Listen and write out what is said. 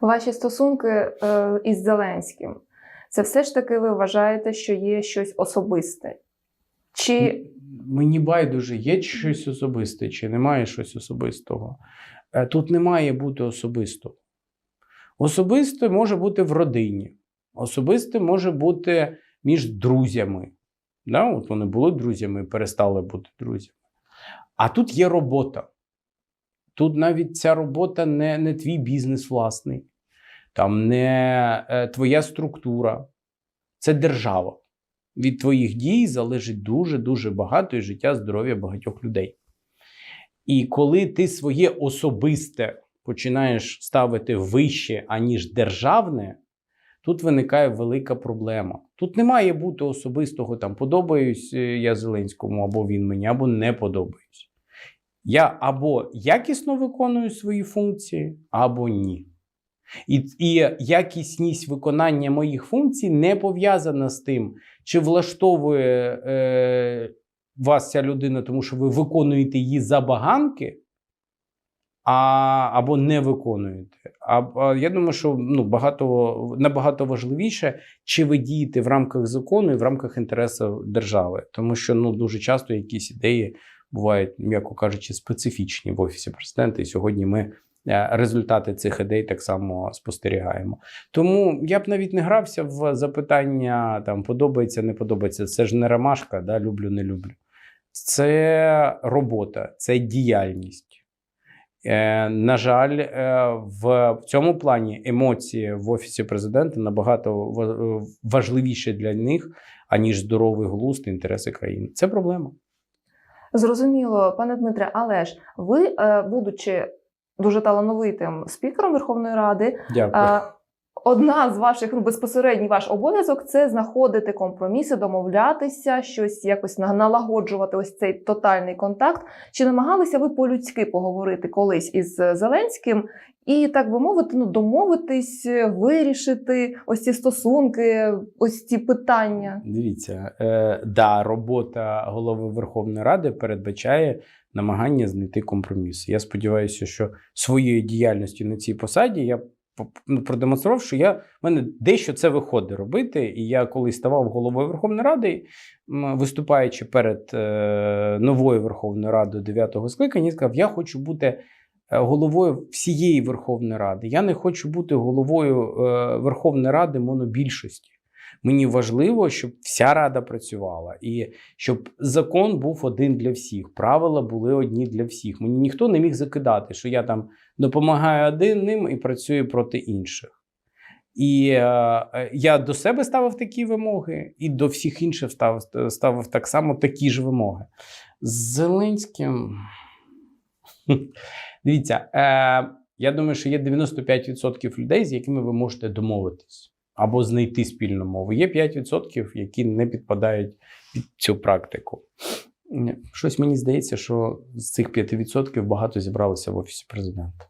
Ваші стосунки е, із Зеленським. Це все ж таки ви вважаєте, що є щось особисте? Чи Мені байдуже, є щось особисте, чи немає щось особистого. Е, Тут не має бути особистого. Особисте може бути в родині, особисте може бути між друзями. Да? От вони були друзями і перестали бути друзями. А тут є робота. Тут навіть ця робота не, не твій бізнес власний, там не е, твоя структура, це держава. Від твоїх дій залежить дуже-дуже багато і життя, здоров'я багатьох людей. І коли ти своє особисте починаєш ставити вище, аніж державне, тут виникає велика проблема. Тут не має бути особистого там подобаюсь е, я Зеленському, або він мені, або не подобаюсь. Я або якісно виконую свої функції, або ні. І, і якісність виконання моїх функцій не пов'язана з тим, чи влаштовує е, вас ця людина, тому що ви виконуєте її забаганки, а, або не виконуєте. А, а я думаю, що ну, багато, набагато важливіше, чи ви дієте в рамках закону і в рамках інтересів держави. Тому що ну, дуже часто якісь ідеї бувають, м'яко кажучи, специфічні в Офісі президента. І сьогодні ми результати цих ідей так само спостерігаємо. Тому я б навіть не грався в запитання там подобається, не подобається. Це ж не ромашка, да, люблю, не люблю. Це робота, це діяльність. Е, на жаль, е, в, цьому плані емоції в офісі президента набагато важливіші для них, аніж здоровий глузд інтереси країни. Це проблема. зрозуміло, пане Дмитре, але ж ви, е, будучи дуже талановитим спікером Верховної Ради, Дякую. Е, одна з ваших ну, безпосередній ваш обов'язок це знаходити компроміси, домовлятися, щось якось на- налагоджувати ось цей тотальний контакт. Чи намагалися ви по-людськи поговорити колись із Зеленським і, так би мовити, ну домовитись, вирішити ось ці стосунки, ось ці питання? Дивіться, е, да, робота голови Верховної Ради передбачає намагання знайти компроміси. Я сподіваюся, що своєю діяльністю на цій посаді я продемонстрував, що я в мене дещо це виходить робити. І я колись ставав головою Верховної Ради, виступаючи перед е, новою Верховною Радою 9-го скликання, я сказав, я хочу бути. е, Головою всієї Верховної Ради. Я не хочу бути головою е, Верховної Ради монобільшості. Мені важливо, щоб вся рада працювала і щоб закон був один для всіх, правила були одні для всіх. Мені ніхто не міг закидати, що я там допомагаю одним і працюю проти інших. І е, я до себе ставив такі вимоги, і до всіх інших ставив, ставив так само такі ж вимоги. З Зеленським. Дивіться, е, я думаю, що є 95% людей, з якими ви можете домовитись або знайти спільну мову. Є 5%, які не підпадають під цю практику. Щось мені здається, що з цих 5% багато зібралося в офісі президента.